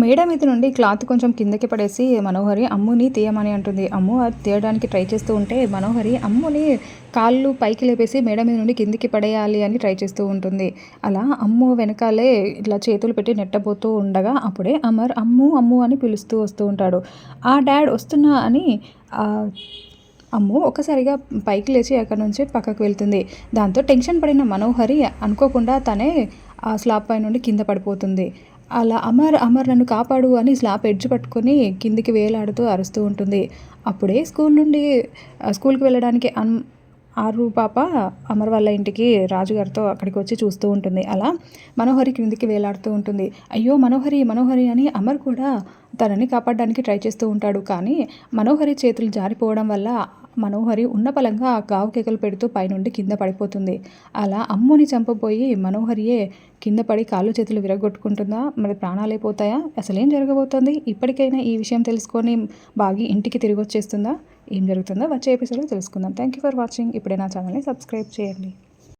మేడ మీద నుండి క్లాత్ కొంచెం కిందకి పడేసి మనోహరి అమ్ముని తీయమని అంటుంది. అమ్ము అది తీయడానికి ట్రై చేస్తూ ఉంటే మనోహరి అమ్ముని కాళ్ళు పైకి లేపేసి మేడ మీద నుండి కిందికి పడేయాలి అని ట్రై చేస్తూ ఉంటుంది. అలా అమ్ము వెనకాలే ఇట్లా చేతులు పెట్టి నెట్టబోతూ ఉండగా అప్పుడే అమర్ అమ్ము అమ్ము అని పిలుస్తూ వస్తూ ఉంటాడు. ఆ డాడ్ వస్తున్నా అని అమ్ము ఒక్కసారిగా పైకి లేచి అక్కడ నుంచి పక్కకు వెళ్తుంది. దాంతో టెన్షన్ పడిన మనోహరి అనుకోకుండా తనే ఆ స్లాబ్ పై నుండి కింద పడిపోతుంది. అలా అమర్ అమర్ నన్ను కాపాడు అని స్లాబ్ ఎడ్జ్ పట్టుకొని కిందికి వేలాడుతూ అరుస్తూ ఉంటుంది. అప్పుడే స్కూల్ నుండి స్కూల్కి వెళ్ళడానికి అన్ ఆరు పాప అమర్ వాళ్ళ ఇంటికి రాజుగారితో అక్కడికి వచ్చి చూస్తూ ఉంటుంది. అలా మనోహరి క్రిందికి వేలాడుతూ ఉంటుంది. అయ్యో మనోహరి మనోహరి అని అమర్ కూడా తనని కాపాడడానికి ట్రై చేస్తూ ఉంటాడు. కానీ మనోహరి చేతులు జారిపోవడం వల్ల మనోహరి ఉన్నపలంగా ఆ గావు కేకలు పెడుతూ పైనుండి కింద పడిపోతుంది. అలా అమ్ముని చంపబోయి మనోహరియే కింద పడి కాళ్ళు చేతులు విరగొట్టుకుంటుందా? మరి ప్రాణాలైపోతాయా అసలేం అసలు జరగబోతోంది? ఇప్పటికైనా ఈ విషయం తెలుసుకొని బాగి ఇంటికి తిరిగి వచ్చేస్తుందా ఏం జరుగుతుందో వచ్చే ఎపిసోడ్లో తెలుసుకుందాం. థ్యాంక్ యూ ఫర్ వాచింగ్ ఇప్పుడే నా ఛానల్ని సబ్స్క్రైబ్ చేయండి.